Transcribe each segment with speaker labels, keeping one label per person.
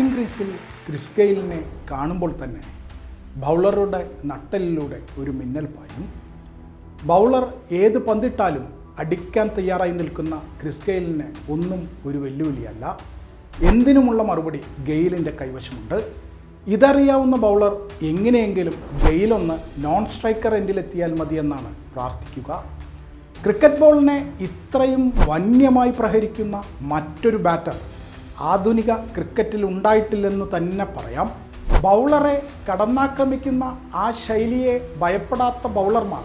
Speaker 1: Batting ക്രീസിൽ Chris ഗെയിലിനെ കാണുമ്പോൾ തന്നെ ബൗളറുടെ നട്ടലിലൂടെ ഒരു മിന്നൽ പായും. ബൗളർ ഏത് പന്തിട്ടാലും അടിക്കാൻ തയ്യാറായി നിൽക്കുന്ന ക്രിസ് ഗെയിലിന് ഒന്നും ഒരു വെല്ലുവിളിയല്ല. എന്തിനുമുള്ള മറുപടി ഗെയിലിന്റെ കൈവശമുണ്ട്. ഇതറിയാവുന്ന ബൗളർ എങ്ങനെയെങ്കിലും ഗെയിലൊന്ന് നോൺ സ്ട്രൈക്കർ എൻഡിലെത്തിയാൽ മതിയെന്നാണ് പ്രാർത്ഥിക്കുക. ക്രിക്കറ്റ് ബോളിനെ ഇത്രയും വന്യമായി പ്രഹരിക്കുന്ന മറ്റൊരു ബാറ്റർ ആധുനിക ക്രിക്കറ്റിൽ ഉണ്ടായിട്ടില്ലെന്ന് തന്നെ പറയാം. ബൗളറെ കടന്നാക്രമിക്കുന്ന ആ ശൈലിയെ ഭയപ്പെടാത്ത ബൗളർമാർ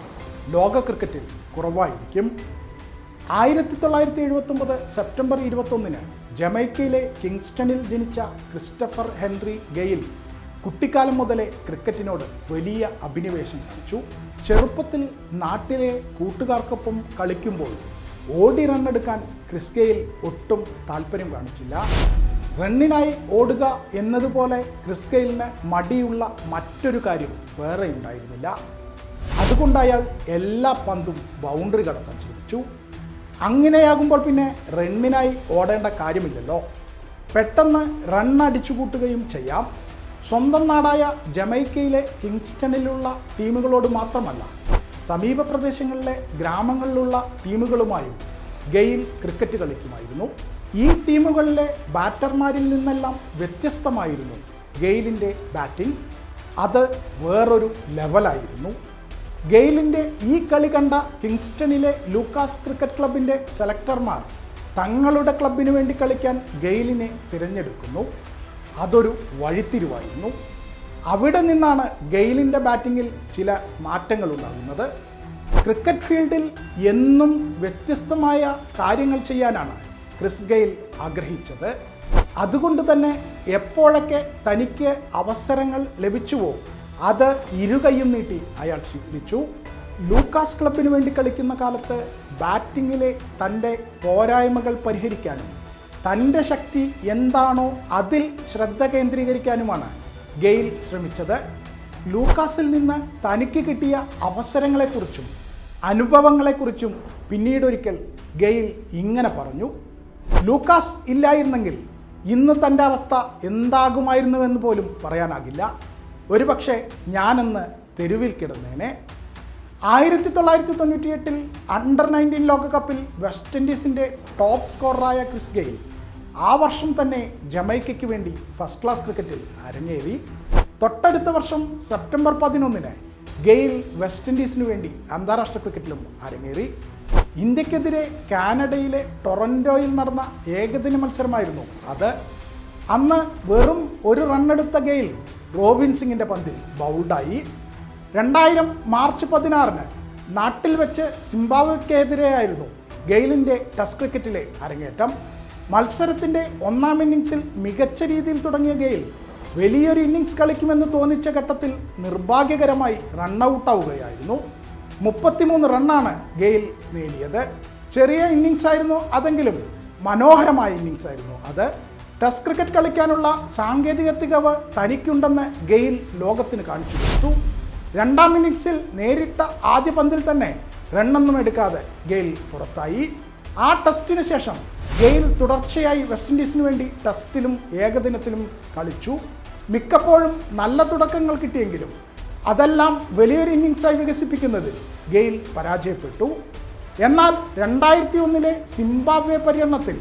Speaker 1: ലോക ക്രിക്കറ്റിൽ കുറവായിരിക്കും. ആയിരത്തി തൊള്ളായിരത്തി എഴുപത്തൊമ്പത് സെപ്റ്റംബർ ഇരുപത്തൊന്നിന് ജമൈക്കയിലെ കിങ്സ്റ്റണിൽ ജനിച്ച ക്രിസ്റ്റഫർ ഹെൻറി ഗെയിൽ കുട്ടിക്കാലം മുതലേ ക്രിക്കറ്റിനോട് വലിയ അഭിനിവേശം കാണിച്ചു ചെറുപ്പത്തിൽ നാട്ടിലെ കൂട്ടുകാർക്കൊപ്പം കളിക്കുമ്പോൾ ഓടി റണ്ണെടുക്കാൻ ഗെയിൽ ഒട്ടും താല്പര്യം കാണിച്ചില്ല. റണ്ണിനായി ഓടുക എന്നതുപോലെ ക്രിസ്കെയിലിന് മടിയുള്ള മറ്റൊരു കാര്യം വേറെ ഉണ്ടായിരുന്നില്ല. അതുകൊണ്ട് എല്ലാ പന്തും ബൗണ്ടറി കടത്താൻ ശ്രമിച്ചു. അങ്ങനെയാകുമ്പോൾ പിന്നെ റണ്ണിനായി ഓടേണ്ട കാര്യമില്ലല്ലോ. പെട്ടെന്ന് റൺ അടിച്ചു കൂട്ടുകയും ചെയ്യാം. സ്വന്തം നാടായ ജമൈക്കയിലെ കിങ്സ്റ്റണിലുള്ള ടീമുകളോട് മാത്രമല്ല സമീപ പ്രദേശങ്ങളിലെ ഗ്രാമങ്ങളിലുള്ള ടീമുകളുമായും ഗെയിൽ ക്രിക്കറ്റ് കളിക്കുമായിരുന്നു. ഈ ടീമുകളിലെ ബാറ്റർമാരിൽ നിന്നെല്ലാം വ്യത്യസ്തമായിരുന്നു ഗെയിലിന്റെ ബാറ്റിംഗ്. അത് വേറൊരു ലെവലായിരുന്നു. ഗെയിലിന്റെ ഈ കളി കണ്ട കിങ്സ്റ്റണിലെ ലൂക്കാസ് ക്രിക്കറ്റ് ക്ലബിന്റെ സെലക്ടർമാർ തങ്ങളുടെ ക്ലബിന് വേണ്ടി കളിക്കാൻ ഗെയിലിനെ തിരഞ്ഞെടുക്കുന്നു. അതൊരു വഴിത്തിരിവായിരുന്നു. അവിടെ നിന്നാണ് ഗെയിലിന്റെ ബാറ്റിങ്ങിൽ ചില മാറ്റങ്ങൾ ഉണ്ടാകുന്നത്. ക്രിക്കറ്റ് ഫീൽഡിൽ എന്നും വ്യത്യസ്തമായ കാര്യങ്ങൾ ചെയ്യാനാണ് ക്രിസ് ഗെയിൽ ആഗ്രഹിച്ചത്. അതുകൊണ്ട് തന്നെ എപ്പോഴൊക്കെ തനിക്ക് അവസരങ്ങൾ ലഭിച്ചുവോ അത് ഇരുകൈയും നീട്ടി അയാൾ സ്വീകരിച്ചു. ലൂക്കാസ് ക്ലബിന് വേണ്ടി കളിക്കുന്ന കാലത്ത് ബാറ്റിങ്ങിലെ തന്റെ പോരായ്മകൾ പരിഹരിക്കാനും തന്റെ ശക്തി എന്താണോ അതിൽ ശ്രദ്ധ കേന്ദ്രീകരിക്കാനുമാണ് ഗെയിൽ ശ്രമിച്ചത്. ലൂക്കാസിൽ നിന്ന് തനിക്ക് കിട്ടിയ അവസരങ്ങളെക്കുറിച്ചും അനുഭവങ്ങളെക്കുറിച്ചും പിന്നീടൊരിക്കൽ ഗെയിൽ ഇങ്ങനെ പറഞ്ഞു. ലൂക്കാസ് ഇല്ലായിരുന്നെങ്കിൽ ഇന്ന് തന്റെ അവസ്ഥ എന്താകുമായിരുന്നുവെന്ന് പോലും പറയാനാകില്ല. ഒരുപക്ഷെ ഞാനെന്ന് തെരുവിൽ കിടന്നേനെ. ആയിരത്തി തൊള്ളായിരത്തി തൊണ്ണൂറ്റിയെട്ടിൽ അണ്ടർ നയന്റീൻ ലോകകപ്പിൽ വെസ്റ്റ് ഇൻഡീസിന്റെ ടോപ്പ് സ്കോററായ ക്രിസ് ഗെയിൽ ആ വർഷം തന്നെ ജമൈക്കയ്ക്ക് വേണ്ടി ഫസ്റ്റ് ക്ലാസ് ക്രിക്കറ്റിൽ അരങ്ങേറി. തൊട്ടടുത്ത വർഷം സെപ്റ്റംബർ പതിനൊന്നിന് ഗെയിൽ വെസ്റ്റ് ഇൻഡീസിന് വേണ്ടി അന്താരാഷ്ട്ര ക്രിക്കറ്റിലും അരങ്ങേറി. ഇന്ത്യക്കെതിരെ കാനഡയിലെ ടൊറന്റോയിൽ നടന്ന ഏകദിന മത്സരമായിരുന്നു അത്. അന്ന് വെറും ഒരു റണ്ണെടുത്ത ഗെയിൽ റോബിൻ സിംഗിന്റെ പന്തിൽ ബൗൾഡായി. രണ്ടായിരം മാർച്ച് പതിനാറിന് നാട്ടിൽ വെച്ച് സിംബാബ്വെക്കെതിരെയായിരുന്നു ഗെയിലിന്റെ ടെസ്റ്റ് ക്രിക്കറ്റിലെ അരങ്ങേറ്റം. മത്സരത്തിന്റെ ഒന്നാം ഇന്നിങ്സിൽ മികച്ച രീതിയിൽ തുടങ്ങിയ ഗെയിൽ വലിയൊരു ഇന്നിങ്സ് കളിക്കുമെന്ന് തോന്നിച്ച ഘട്ടത്തിൽ നിർഭാഗ്യകരമായി റണ്ണൌട്ടാവുകയായിരുന്നു. മുപ്പത്തിമൂന്ന് റണ്ണാണ് ഗെയിൽ നേടിയത്. ചെറിയ ഇന്നിങ്സ് ആയിരുന്നു അതെങ്കിലും മനോഹരമായ ഇന്നിങ്സ് ആയിരുന്നു അത്. ടെസ്റ്റ് ക്രിക്കറ്റ് കളിക്കാനുള്ള സാങ്കേതിക തികവ് തനിക്കുണ്ടെന്ന് ഗെയിൽ ലോകത്തിന് കാണിച്ചു കൊടുത്തു. രണ്ടാം ഇന്നിങ്സിൽ നേരിട്ട ആദ്യ പന്തിൽ തന്നെ റണ്ണൊന്നും എടുക്കാതെ ഗെയിൽ പുറത്തായി. ആ ടെസ്റ്റിന് ശേഷം ഗെയിൽ തുടർച്ചയായി വെസ്റ്റ് ഇൻഡീസിന് വേണ്ടി ടെസ്റ്റിലും ഏകദിനത്തിലും കളിച്ചു. മിക്കപ്പോഴും നല്ല തുടക്കങ്ങൾ കിട്ടിയെങ്കിലും അതെല്ലാം വലിയൊരു ഇന്നിങ്സായി വികസിപ്പിക്കുന്നതിൽ ഗെയിൽ പരാജയപ്പെട്ടു. എന്നാൽ രണ്ടായിരത്തി ഒന്നിലെ സിംബാബ്വെ പര്യടനത്തിൽ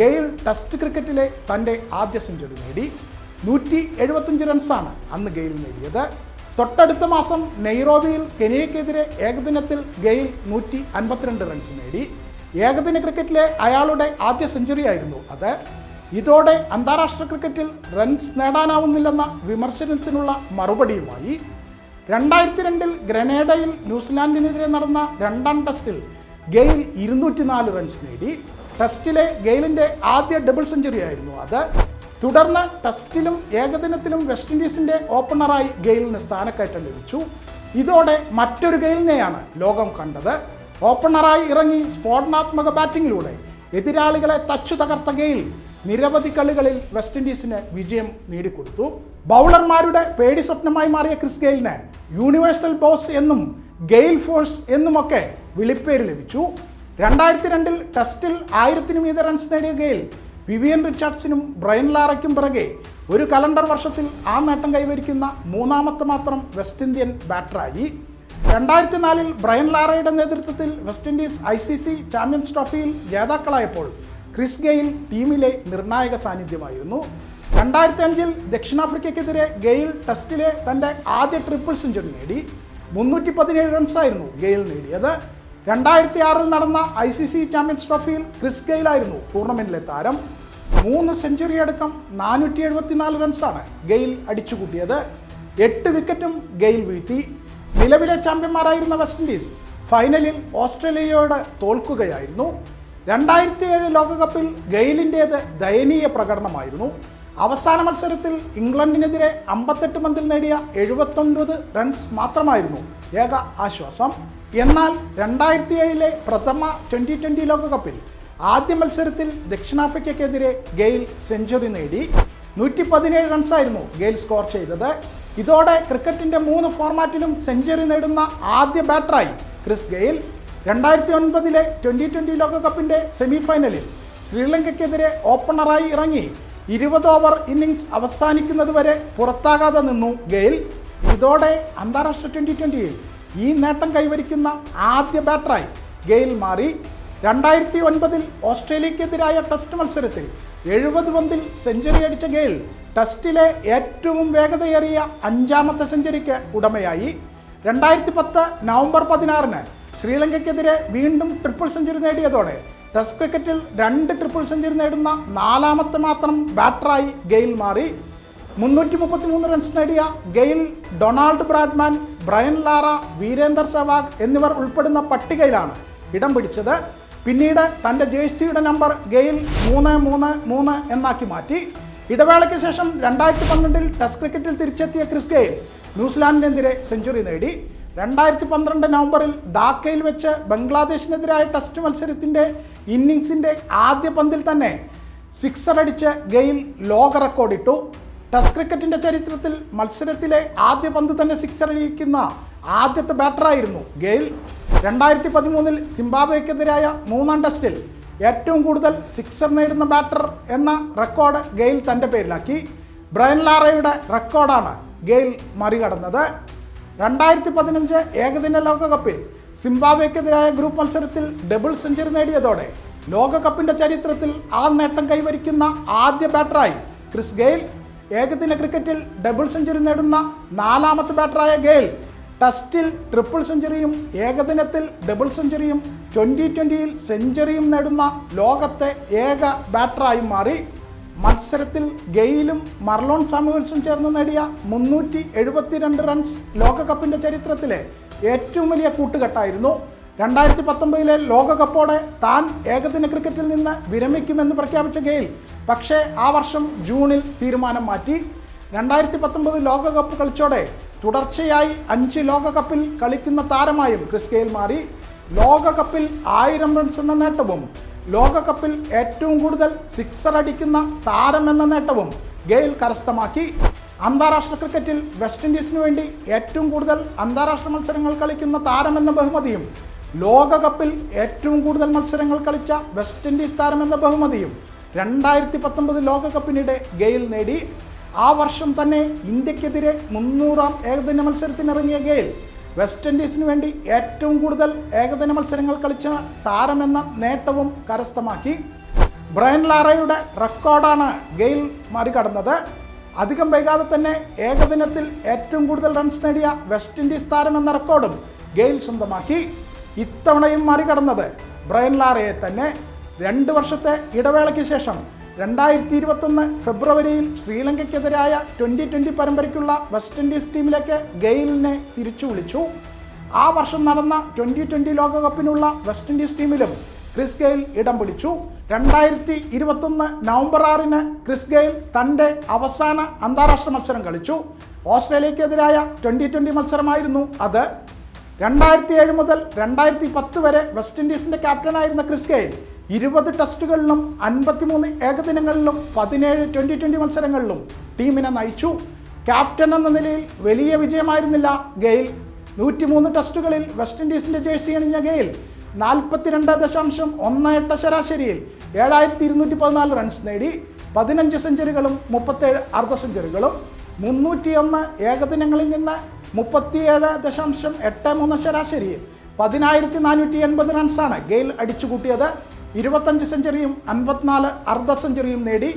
Speaker 1: ഗെയിൽ ടെസ്റ്റ് ക്രിക്കറ്റിലെ തന്റെ ആദ്യ സെഞ്ചുറി നേടി. നൂറ്റി എഴുപത്തഞ്ച് റൺസാണ് അന്ന് ഗെയിൽ നേടിയത്. തൊട്ടടുത്ത മാസം നെയ്റോബിയിൽ കെനിയക്കെതിരെ ഏകദിനത്തിൽ ഗെയിൽ നൂറ്റി അൻപത്തിരണ്ട് റൺസ് നേടി. ഏകദിന ക്രിക്കറ്റിലെ അയാളുടെ ആദ്യ സെഞ്ചുറി ആയിരുന്നു അത്. ഇതോടെ അന്താരാഷ്ട്ര ക്രിക്കറ്റിൽ റൺസ് നേടാനാവുന്നില്ലെന്ന വിമർശനത്തിനുള്ള മറുപടിയുമായി. രണ്ടായിരത്തി രണ്ടിൽ ഗ്രനേഡയിൽ ന്യൂസിലാൻഡിനെതിരെ നടന്ന രണ്ടാം ടെസ്റ്റിൽ ഗെയിൽ ഇരുന്നൂറ്റി നാല് റൺസ് നേടി. ടെസ്റ്റിലെ ഗെയിലിന്റെ ആദ്യ ഡബിൾ സെഞ്ചുറി ആയിരുന്നു അത്. തുടർന്ന് ടെസ്റ്റിലും ഏകദിനത്തിലും വെസ്റ്റ് ഇൻഡീസിന്റെ ഓപ്പണറായി ഗെയിലിന് സ്ഥാനക്കയറ്റം ലഭിച്ചു. ഇതോടെ മറ്റൊരു ഗെയിലിനെയാണ് ലോകം കണ്ടത്. ഓപ്പണറായി ഇറങ്ങി സ്ഫോടനാത്മക ബാറ്റിങ്ങിലൂടെ എതിരാളികളെ തച്ചു തകർത്ത ഗെയിൽ നിരവധി കളികളിൽ വെസ്റ്റ് ഇൻഡീസിന് വിജയം നേടിക്കൊടുത്തു. ബൗളർമാരുടെ പേടി സ്വപ്നമായി മാറിയ ക്രിസ് ഗെയിലിന് യൂണിവേഴ്സൽ ബോസ് എന്നും ഗെയിൽ ഫോഴ്സ് എന്നുമൊക്കെ വിളിപ്പേര് ലഭിച്ചു. രണ്ടായിരത്തി രണ്ടിൽ ടെസ്റ്റിൽ ആയിരത്തിന് മീത റൺസ് നേടിയ ഗെയിൽ വിവിയൻ റിച്ചാർഡ്സിനും ബ്രയൻ ലാറയ്ക്കും പിറകെ ഒരു കലണ്ടർ വർഷത്തിൽ ആ നേട്ടം കൈവരിക്കുന്ന മൂന്നാമത്തെ മാത്രം വെസ്റ്റ് ഇന്ത്യൻ ബാറ്ററായി. രണ്ടായിരത്തി നാലിൽ ബ്രയൻ ലാറയുടെ നേതൃത്വത്തിൽ West Indies I C C champions ട്രോഫിയിൽ ജേതാക്കളായപ്പോൾ ക്രിസ് ഗെയിൽ ടീമിലെ നിർണായക സാന്നിധ്യമായിരുന്നു. രണ്ടായിരത്തി അഞ്ചിൽ ദക്ഷിണാഫ്രിക്കയ്ക്കെതിരെ ഗെയിൽ ടെസ്റ്റിലെ തന്റെ ആദ്യ ട്രിപ്പിൾ സെഞ്ചുറി നേടി. മുന്നൂറ്റി പതിനേഴ് റൺസായിരുന്നു ഗെയിൽ നേടിയത്. രണ്ടായിരത്തി ആറിൽ നടന്ന ഐ സി സി ചാമ്പ്യൻസ് ട്രോഫിയിൽ ക്രിസ് ഗെയിലായിരുന്നു ടൂർണമെന്റിലെ താരം. മൂന്ന് സെഞ്ചുറി അടക്കം നാനൂറ്റി എഴുപത്തിനാല് റൺസാണ് ഗെയിൽ അടിച്ചുകൂട്ടിയത്. എട്ട് വിക്കറ്റും ഗെയിൽ വീഴ്ത്തി. നിലവിലെ ചാമ്പ്യന്മാരായിരുന്ന വെസ്റ്റ് ഇൻഡീസ് ഫൈനലിൽ ഓസ്ട്രേലിയയോട് തോൽക്കുകയായിരുന്നു. രണ്ടായിരത്തി ഏഴ് ലോകകപ്പിൽ ഗെയിലിന്റേത് ദയനീയ പ്രകടനമായിരുന്നു. അവസാന മത്സരത്തിൽ ഇംഗ്ലണ്ടിനെതിരെ അമ്പത്തെട്ട് പന്തിൽ നേടിയ എഴുപത്തൊൻപത് റൺസ് മാത്രമായിരുന്നു ഏക ആശ്വാസം. എന്നാൽ രണ്ടായിരത്തി ഏഴിലെ പ്രഥമ ട്വന്റി ട്വന്റി ലോകകപ്പിൽ ആദ്യ മത്സരത്തിൽ ദക്ഷിണാഫ്രിക്കയ്ക്കെതിരെ ഗെയിൽ സെഞ്ചുറി നേടി. നൂറ്റി പതിനേഴ് റൺസായിരുന്നു ഗെയിൽ സ്കോർ ചെയ്തത്. ഇതോടെ ക്രിക്കറ്റിന്റെ മൂന്ന് ഫോർമാറ്റിലും സെഞ്ചുറി നേടുന്ന ആദ്യ ബാറ്ററായി ക്രിസ് ഗെയിൽ രണ്ടായിരത്തി ഒൻപതിലെ ട്വന്റി ട്വന്റി ലോകകപ്പിന്റെ സെമി ഫൈനലിൽ ശ്രീലങ്കയ്ക്കെതിരെ ഓപ്പണറായി ഇറങ്ങി. ഇരുപത് ഓവർ ഇന്നിങ്സ് അവസാനിക്കുന്നതുവരെ പുറത്താകാതെ നിന്നു ഗെയിൽ. ഇതോടെ അന്താരാഷ്ട്ര ട്വന്റി ട്വന്റിയിൽ ഈ നേട്ടം കൈവരിക്കുന്ന ആദ്യ ബാറ്ററായി ഗെയിൽ മാറി. രണ്ടായിരത്തി ഒൻപതിൽ ഓസ്ട്രേലിയക്കെതിരായ ടെസ്റ്റ് മത്സരത്തിൽ എഴുപത് പന്തിൽ സെഞ്ചുറി അടിച്ച ഗെയിൽ ടെസ്റ്റിലെ ഏറ്റവും വേഗതയേറിയ അഞ്ചാമത്തെ സെഞ്ചുറിക്ക് ഉടമയായി. രണ്ടായിരത്തി പത്ത് നവംബർ പതിനാറിന് ശ്രീലങ്കയ്ക്കെതിരെ വീണ്ടും ട്രിപ്പിൾ സെഞ്ചുറി നേടിയതോടെ ടെസ്റ്റ് ക്രിക്കറ്റിൽ രണ്ട് ട്രിപ്പിൾ സെഞ്ചുറി നേടുന്ന നാലാമത്തെ മാത്രം ബാറ്ററായി ഗെയിൽ മാറി. മുന്നൂറ്റി മുപ്പത്തി മൂന്ന് റൺസ് നേടിയ Gayle Donald Bradman Brian Lara Virender Sehwag എന്നിവർ ഉൾപ്പെടുന്ന പട്ടികയിലാണ് ഇടം പിടിച്ചത്. പിന്നീട് തന്റെ ജേഴ്സിയുടെ നമ്പർ ഗെയിൽ മൂന്ന് മൂന്ന് മൂന്ന് എന്നാക്കി മാറ്റി. ഇടവേളയ്ക്ക് ശേഷം രണ്ടായിരത്തി പന്ത്രണ്ടിൽ ടെസ്റ്റ് ക്രിക്കറ്റിൽ തിരിച്ചെത്തിയ ക്രിസ് ഗെയിൽ ന്യൂസിലാൻഡിനെതിരെ സെഞ്ചുറി നേടി. രണ്ടായിരത്തി പന്ത്രണ്ട് നവംബറിൽ ധാക്കയിൽ വെച്ച് ബംഗ്ലാദേശിനെതിരായ ടെസ്റ്റ് മത്സരത്തിന്റെ ഇന്നിങ്സിന്റെ ആദ്യ പന്തിൽ തന്നെ സിക്സർ അടിച്ച് ഗെയിൽ ലോക റെക്കോർഡിട്ടു. ടെസ്റ്റ് ക്രിക്കറ്റിന്റെ ചരിത്രത്തിൽ മത്സരത്തിലെ ആദ്യ പന്ത് തന്നെ സിക്സർ അടിക്കുന്ന ആദ്യത്തെ ബാറ്ററായിരുന്നു ഗെയിൽ. രണ്ടായിരത്തി പതിമൂന്നിൽ സിംബാബ്വേക്കെതിരായ മൂന്നാം ടെസ്റ്റിൽ ഏറ്റവും കൂടുതൽ സിക്സർ നേടുന്ന ബാറ്റർ എന്ന റെക്കോർഡ് ഗെയിൽ തന്റെ പേരിലാക്കി. ബ്രയൻ ലാറയുടെ റെക്കോർഡാണ് ഗെയിൽ മറികടന്നത്. രണ്ടായിരത്തി പതിനഞ്ച് ഏകദിന ലോകകപ്പിൽ സിംബാബ്വേക്കെതിരായ ഗ്രൂപ്പ് മത്സരത്തിൽ ഡബിൾ സെഞ്ചുറി നേടിയതോടെ ലോകകപ്പിന്റെ ചരിത്രത്തിൽ ആ നേട്ടം കൈവരിക്കുന്ന ആദ്യ ബാറ്ററായി ക്രിസ് ഗെയിൽ. ഏകദിന ക്രിക്കറ്റിൽ ഡബിൾ സെഞ്ചുറി നേടുന്ന നാലാമത്തെ ബാറ്ററായ ഗെയിൽ. ടെസ്റ്റിൽ ട്രിപ്പിൾ സെഞ്ചുറിയും ഏകദിനത്തിൽ ഡബിൾ സെഞ്ചുറിയും ട്വന്റി ട്വന്റിയിൽ സെഞ്ചുറിയും നേടുന്ന ലോകത്തെ ഏക ബാറ്ററായി മാറി മത്സരത്തിൽ ഗെയിലും മർലോൺ സാമുവൽസും ചേർന്ന് നേടിയ മുന്നൂറ്റി എഴുപത്തിരണ്ട് റൺസ് ലോകകപ്പിന്റെ ചരിത്രത്തിലെ ഏറ്റവും വലിയ കൂട്ടുകെട്ടായിരുന്നു. രണ്ടായിരത്തി പത്തൊമ്പതിലെ ലോകകപ്പോടെ താൻ ഏകദിന ക്രിക്കറ്റിൽ നിന്ന് വിരമിക്കുമെന്ന് പ്രഖ്യാപിച്ച ഗെയിൽ പക്ഷേ ആ വർഷം ജൂണിൽ തീരുമാനം മാറ്റി. രണ്ടായിരത്തി പത്തൊമ്പത് ലോകകപ്പ് കളിച്ചോടെ തുടർച്ചയായി അഞ്ച് ലോകകപ്പിൽ കളിക്കുന്ന താരമായും ക്രിസ് ഗെയിൽ മാറി. ലോകകപ്പിൽ ആയിരം റൺസ് എന്ന നേട്ടവും ലോകകപ്പിൽ ഏറ്റവും കൂടുതൽ സിക്സർ അടിക്കുന്ന താരം എന്ന നേട്ടവും ഗെയിൽ കരസ്ഥമാക്കി. അന്താരാഷ്ട്ര ക്രിക്കറ്റിൽ വെസ്റ്റ് ഇൻഡീസിന് വേണ്ടി ഏറ്റവും കൂടുതൽ അന്താരാഷ്ട്ര മത്സരങ്ങൾ കളിക്കുന്ന താരം എന്ന ബഹുമതിയും ലോകകപ്പിൽ ഏറ്റവും കൂടുതൽ മത്സരങ്ങൾ കളിച്ച വെസ്റ്റ് ഇൻഡീസ് താരം എന്ന ബഹുമതിയും രണ്ടായിരത്തി പത്തൊമ്പത് ലോകകപ്പിനിടെ ഗെയിൽ നേടി. ആ വർഷം തന്നെ ഇന്ത്യക്കെതിരെ മുന്നൂറാം ഏകദിന മത്സരത്തിനിറങ്ങിയ ഗെയിൽ വെസ്റ്റ് ഇൻഡീസിന് വേണ്ടി ഏറ്റവും കൂടുതൽ ഏകദിന മത്സരങ്ങൾ കളിച്ച താരമെന്ന നേട്ടവും കരസ്ഥമാക്കി ബ്രയൻ ലാറയുടെ റെക്കോർഡാണ് ഗെയിൽ മറികടന്നത്. അധികം വൈകാതെ തന്നെ ഏകദിനത്തിൽ ഏറ്റവും കൂടുതൽ റൺസ് നേടിയ വെസ്റ്റ് ഇൻഡീസ് താരമെന്ന റെക്കോർഡും ഗെയിൽ സ്വന്തമാക്കി. ഇത്തവണയും മറികടന്നത് ബ്രയൻ ലാറയെ തന്നെ. രണ്ട് വർഷത്തെ ഇടവേളയ്ക്ക് ശേഷം രണ്ടായിരത്തി ഇരുപത്തൊന്ന് ഫെബ്രുവരിയിൽ ശ്രീലങ്കയ്ക്കെതിരായ ട്വന്റി ട്വന്റി പരമ്പരയ്ക്കുള്ള വെസ്റ്റ് ഇൻഡീസ് ടീമിലേക്ക് ഗെയിലിനെ തിരിച്ചു വിളിച്ചു. ആ വർഷം നടന്ന ട്വന്റി ട്വന്റി ലോകകപ്പിനുള്ള വെസ്റ്റ് ഇൻഡീസ് ടീമിലും ക്രിസ് ഗെയിൽ ഇടം പിടിച്ചു. രണ്ടായിരത്തി ഇരുപത്തൊന്ന് നവംബർ ആറിന് ക്രിസ് ഗെയിൽ തന്റെ അവസാന അന്താരാഷ്ട്ര മത്സരം കളിച്ചു. ഓസ്ട്രേലിയക്കെതിരായ ട്വന്റി ട്വന്റി മത്സരമായിരുന്നു അത്. രണ്ടായിരത്തി ഏഴ് മുതൽ രണ്ടായിരത്തി പത്ത് വരെ വെസ്റ്റ് ഇൻഡീസിന്റെ ക്യാപ്റ്റനായിരുന്ന ക്രിസ് ഗെയിൽ ഇരുപത് ടെസ്റ്റുകളിലും അൻപത്തിമൂന്ന് ഏകദിനങ്ങളിലും പതിനേഴ് ട്വന്റി ട്വന്റി മത്സരങ്ങളിലും ടീമിനെ നയിച്ചു. ക്യാപ്റ്റൻ എന്ന നിലയിൽ വലിയ വിജയമായിരുന്നില്ല ഗെയിൽ. നൂറ്റിമൂന്ന് ടെസ്റ്റുകളിൽ വെസ്റ്റ് ഇൻഡീസിന്റെ ജേഴ്സി അണിഞ്ഞ ഗെയിൽ. നാൽപ്പത്തിരണ്ട് ദശാംശം ഒന്ന് എട്ട് ശരാശരിയിൽ ഏഴായിരത്തി ഇരുന്നൂറ്റി പതിനാല് റൺസ് നേടി. പതിനഞ്ച് സെഞ്ചുറികളും മുപ്പത്തേഴ് അർദ്ധ സെഞ്ചുറികളും. മുന്നൂറ്റിയൊന്ന് ഏകദിനങ്ങളിൽ നിന്ന് മുപ്പത്തിയേഴ് ദശാംശം എട്ട് മൂന്ന് ശരാശരിയിൽ പതിനായിരത്തി നാനൂറ്റി എൺപത് റൺസാണ് ഗെയിൽ അടിച്ചുകൂട്ടിയത്. ഇരുപത്തഞ്ച് സെഞ്ചുറിയും അൻപത്തിനാല് അർദ്ധ സെഞ്ചുറിയും നേടി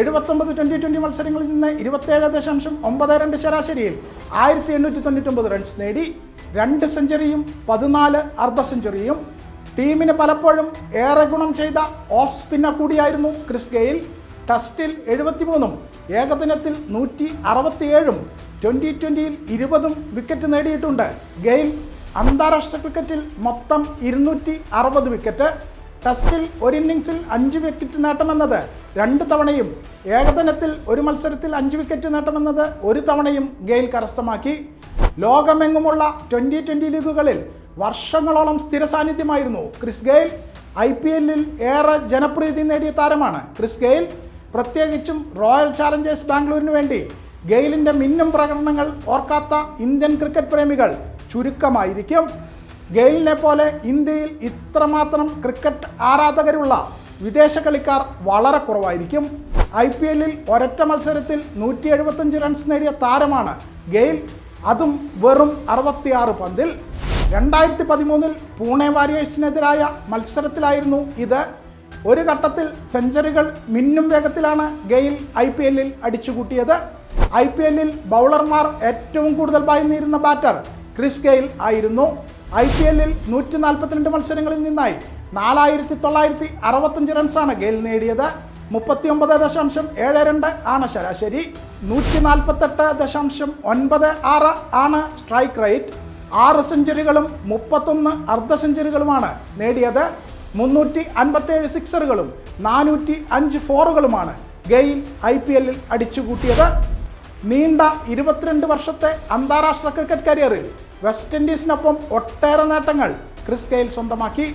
Speaker 1: എഴുപത്തൊമ്പത് ട്വന്റി ട്വന്റി മത്സരങ്ങളിൽ നിന്ന് ഇരുപത്തേഴ് ദശാംശം ഒമ്പത് രണ്ട് ശരാശരിയിൽ ആയിരത്തി എണ്ണൂറ്റി തൊണ്ണൂറ്റൊമ്പത് റൺസ് നേടി രണ്ട് സെഞ്ചുറിയും പതിനാല് അർദ്ധ സെഞ്ചുറിയും. ടീമിന് പലപ്പോഴും ഏറെ ഗുണം ചെയ്ത ഓഫ് സ്പിന്നർ കൂടിയായിരുന്നു ക്രിസ് ഗെയിൽ. ടെസ്റ്റിൽ എഴുപത്തിമൂന്നും ഏകദിനത്തിൽ നൂറ്റി അറുപത്തിയേഴും ട്വന്റി ട്വന്റിയിൽ ഇരുപതും വിക്കറ്റ് നേടിയിട്ടുണ്ട് ഗെയിൽ. അന്താരാഷ്ട്ര ക്രിക്കറ്റിൽ മൊത്തം ഇരുന്നൂറ്റി അറുപത് വിക്കറ്റ്. ടെസ്റ്റിൽ ഒരു ഇന്നിങ്സിൽ അഞ്ച് വിക്കറ്റ് നേട്ടമെന്നത് രണ്ട് തവണയും ഏകദിനത്തിൽ ഒരു മത്സരത്തിൽ അഞ്ച് വിക്കറ്റ് നേട്ടമെന്നത് ഒരു തവണയും ഗെയിൽ കരസ്ഥമാക്കി. ലോകമെങ്ങുമുള്ള ട്വന്റി ട്വന്റി ലീഗുകളിൽ വർഷങ്ങളോളം സ്ഥിര സാന്നിധ്യമായിരുന്നു ക്രിസ് ഗെയിൽ. ഐ പി എല്ലിൽ ഏറെ ജനപ്രീതി നേടിയ താരമാണ് ക്രിസ് ഗെയിൽ. പ്രത്യേകിച്ചും റോയൽ ചാലഞ്ചേഴ്സ് ബാംഗ്ലൂരിന് വേണ്ടി ഗെയിലിന്റെ മിന്നും പ്രകടനങ്ങൾ ഓർക്കാത്ത ഇന്ത്യൻ ക്രിക്കറ്റ് പ്രേമികൾ ചുരുക്കമായിരിക്കും. ഗെയിലിനെ പോലെ ഇന്ത്യയിൽ ഇത്രമാത്രം ക്രിക്കറ്റ് ആരാധകരുള്ള വിദേശ കളിക്കാർ വളരെ കുറവായിരിക്കും. ഐ പി എല്ലിൽ ഒരൊറ്റ മത്സരത്തിൽ നൂറ്റി എഴുപത്തഞ്ച് റൺസ് നേടിയ താരമാണ് ഗെയിൽ. അതും വെറും അറുപത്തിയാറ് പന്തിൽ. രണ്ടായിരത്തി പതിമൂന്നിൽ പൂണെ വാരിയേഴ്സിനെതിരായ മത്സരത്തിലായിരുന്നു ഇത്. ഒരു ഘട്ടത്തിൽ സെഞ്ചുറികൾ മിന്നും വേഗത്തിലാണ് ഗെയിൽ ഐ പി എല്ലിൽ അടിച്ചുകൂട്ടിയത്. ഐ പി എല്ലിൽ ബൗളർമാർ ഏറ്റവും കൂടുതൽ ഭയന്നിരുന്ന ബാറ്റർ ക്രിസ് ഗെയിൽ ആയിരുന്നു. ഐ പി എല്ലിൽ നൂറ്റി നാൽപ്പത്തിരണ്ട് മത്സരങ്ങളിൽ നിന്നായി നാലായിരത്തി തൊള്ളായിരത്തി അറുപത്തഞ്ച് റൺസാണ് ഗെയിൽ നേടിയത്. മുപ്പത്തി ഒമ്പത് ദശാംശം ഏഴ് രണ്ട് ആണ് ശരാശരി. നൂറ്റി നാൽപ്പത്തെട്ട് ദശാംശം ഒൻപത് ആറ് ആണ് സ്ട്രൈക്ക് റേറ്റ്. ആറ് സെഞ്ചുറികളും മുപ്പത്തൊന്ന് അർദ്ധ സെഞ്ചുറികളുമാണ് നേടിയത്. മുന്നൂറ്റി അൻപത്തേഴ് സിക്സറുകളും നാനൂറ്റി അഞ്ച് ഫോറുകളുമാണ് ഗെയിൽ ഐ പി എല്ലിൽ അടിച്ചുകൂട്ടിയത്. നീണ്ട ഇരുപത്തിരണ്ട് വർഷത്തെ അന്താരാഷ്ട്ര ക്രിക്കറ്റ് കരിയറിൽ വെസ്റ്റ് ഇൻഡീസിനൊപ്പം ഒട്ടേറെ നേട്ടങ്ങൾ. ക്രിസ് ഗെയിൽ സ്വന്തമാക്കി.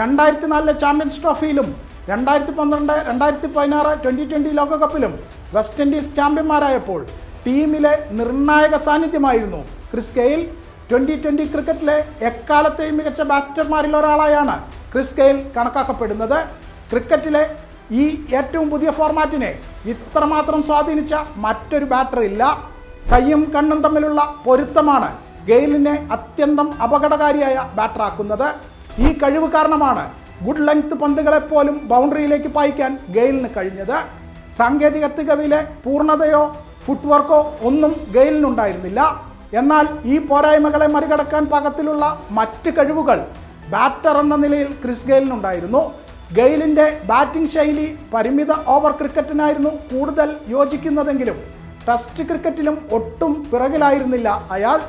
Speaker 1: രണ്ടായിരത്തി നാലിലെ ചാമ്പ്യൻസ് ട്രോഫിയിലും രണ്ടായിരത്തി പന്ത്രണ്ട് രണ്ടായിരത്തി പതിനാറ് ട്വന്റി ട്വന്റി ലോകകപ്പിലും വെസ്റ്റ് ഇൻഡീസ് ചാമ്പ്യന്മാരായപ്പോൾ ടീമിലെ നിർണായക സാന്നിധ്യമായിരുന്നു ക്രിസ് ഗെയിൽ ട്വന്റി ട്വന്റി ക്രിക്കറ്റിലെ എക്കാലത്തെയും മികച്ച ബാറ്റർമാരിൽ ഒരാളായാണ് ക്രിസ് ഗെയിൽ കണക്കാക്കപ്പെടുന്നത്. ക്രിക്കറ്റിലെ ഈ ഏറ്റവും പുതിയ ഫോർമാറ്റിനെ ഇത്രമാത്രം സ്വാധീനിച്ച മറ്റൊരു ബാറ്റർ ഇല്ല. കൈയും കണ്ണും തമ്മിലുള്ള പൊരുത്തമാണ് ഗെയിലിനെ അത്യന്തം അപകടകാരിയായ ബാറ്ററാക്കുന്നത് ഈ കഴിവ് കാരണമാണ് ഗുഡ് ലെങ്ത് പന്തുകളെപ്പോലും ബൗണ്ടറിയിലേക്ക് പായിക്കാൻ ഗെയിലിന് കഴിഞ്ഞത്. സാങ്കേതിക തികവിലെ പൂർണതയോ ഫുട്വർക്കോ ഒന്നും ഗെയിലിനുണ്ടായിരുന്നില്ല. എന്നാൽ ഈ പോരായ്മകളെ മറികടക്കാൻ പാകത്തിലുള്ള മറ്റ് കഴിവുകൾ ബാറ്റർ എന്ന നിലയിൽ ക്രിസ് ഗെയിലിനുണ്ടായിരുന്നു. ഗെയിലിന്റെ ബാറ്റിംഗ് ശൈലി പരിമിത ഓവർ ക്രിക്കറ്റിനായിരുന്നു കൂടുതൽ യോജിക്കുന്നതെങ്കിലും ടെസ്റ്റ് ക്രിക്കറ്റിലും ഒട്ടും പിറകിലായിരുന്നില്ല അയാൾ.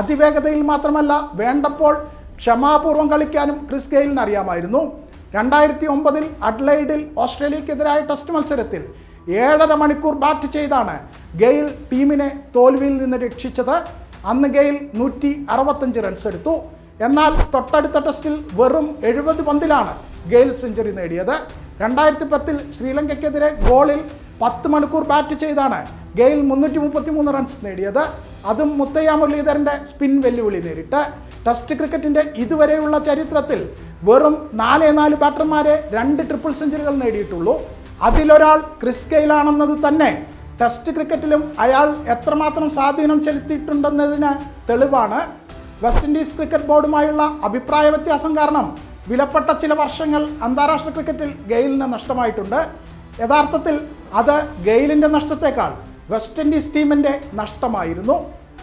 Speaker 1: അതിവേഗതയിൽ മാത്രമല്ല വേണ്ടപ്പോൾ ക്ഷമാപൂർവം കളിക്കാനും ക്രിസ് ഗെയിലിന് അറിയാമായിരുന്നു. രണ്ടായിരത്തി ഒമ്പതിൽ അഡ്ലൈഡിൽ ഓസ്ട്രേലിയക്കെതിരായ ടെസ്റ്റ് മത്സരത്തിൽ ഏഴര മണിക്കൂർ ബാറ്റ് ചെയ്താണ് ഗെയിൽ ടീമിനെ തോൽവിയിൽ നിന്ന് രക്ഷിച്ചത്. അന്ന് ഗെയിൽ നൂറ്റി അറുപത്തഞ്ച് റൺസ് എടുത്തു. എന്നാൽ തൊട്ടടുത്ത ടെസ്റ്റിൽ വെറും എഴുപത് പന്തിലാണ് ഗെയിൽ സെഞ്ചുറി നേടിയത്. രണ്ടായിരത്തി പത്തിൽ ശ്രീലങ്കയ്ക്കെതിരെ ഗോളിൽ പത്ത് മണിക്കൂർ ബാറ്റ് ചെയ്താണ് ഗെയിൽ മുന്നൂറ്റി മുപ്പത്തി മൂന്ന് റൺസ് നേടിയത്. അതും മുത്തയ്യ മുരളീധരന്റെ സ്പിൻ വെല്ലുവിളി നേരിട്ട്. ടെസ്റ്റ് ക്രിക്കറ്റിന്റെ ഇതുവരെയുള്ള ചരിത്രത്തിൽ വെറും നാലേ നാല് ബാറ്റർമാരെ രണ്ട് ട്രിപ്പിൾ സെഞ്ചുറികൾ നേടിയിട്ടുള്ളൂ. അതിലൊരാൾ ക്രിസ് ഗെയിലാണെന്നത് തന്നെ ടെസ്റ്റ് ക്രിക്കറ്റിലും അയാൾ എത്രമാത്രം സ്വാധീനം ചെലുത്തിയിട്ടുണ്ടെന്നതിന് തെളിവാണ്. വെസ്റ്റ് ഇൻഡീസ് ക്രിക്കറ്റ് ബോർഡുമായുള്ള അഭിപ്രായ വ്യത്യാസം കാരണം വിലപ്പെട്ട ചില വർഷങ്ങൾ അന്താരാഷ്ട്ര ക്രിക്കറ്റിൽ ഗെയിലിന് നഷ്ടമായിട്ടുണ്ട്. യഥാർത്ഥത്തിൽ അത് ഗെയിലിന്റെ നഷ്ടത്തേക്കാൾ വെസ്റ്റ് ഇൻഡീസ് ടീമിന്റെ നഷ്ടമായിരുന്നു.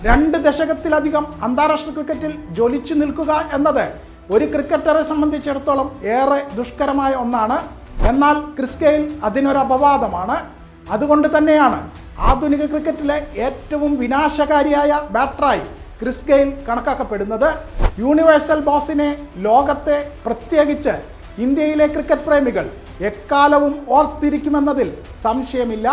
Speaker 1: രണ്ട് ദശകത്തിലധികം അന്താരാഷ്ട്ര ക്രിക്കറ്റിൽ ജ്വലിച്ചു നിൽക്കുക എന്നത് ഒരു ക്രിക്കറ്ററെ സംബന്ധിച്ചിടത്തോളം ഏറെ ദുഷ്കരമായ ഒന്നാണ്. എന്നാൽ ക്രിസ് ഗെയിൽ അതിനൊരു അപവാദമാണ്. അതുകൊണ്ട് തന്നെയാണ് ആധുനിക ക്രിക്കറ്റിലെ ഏറ്റവും വിനാശകാരിയായ ബാറ്ററായി ക്രിസ് ഗെയിൽ കണക്കാക്കപ്പെടുന്നത്. യൂണിവേഴ്സൽ ബോസിനെ ലോകത്തെ പ്രത്യേകിച്ച് ഇന്ത്യയിലെ ക്രിക്കറ്റ് പ്രേമികൾ എക്കാലവും ഓർത്തിരിക്കുമെന്നതിൽ സംശയമില്ല.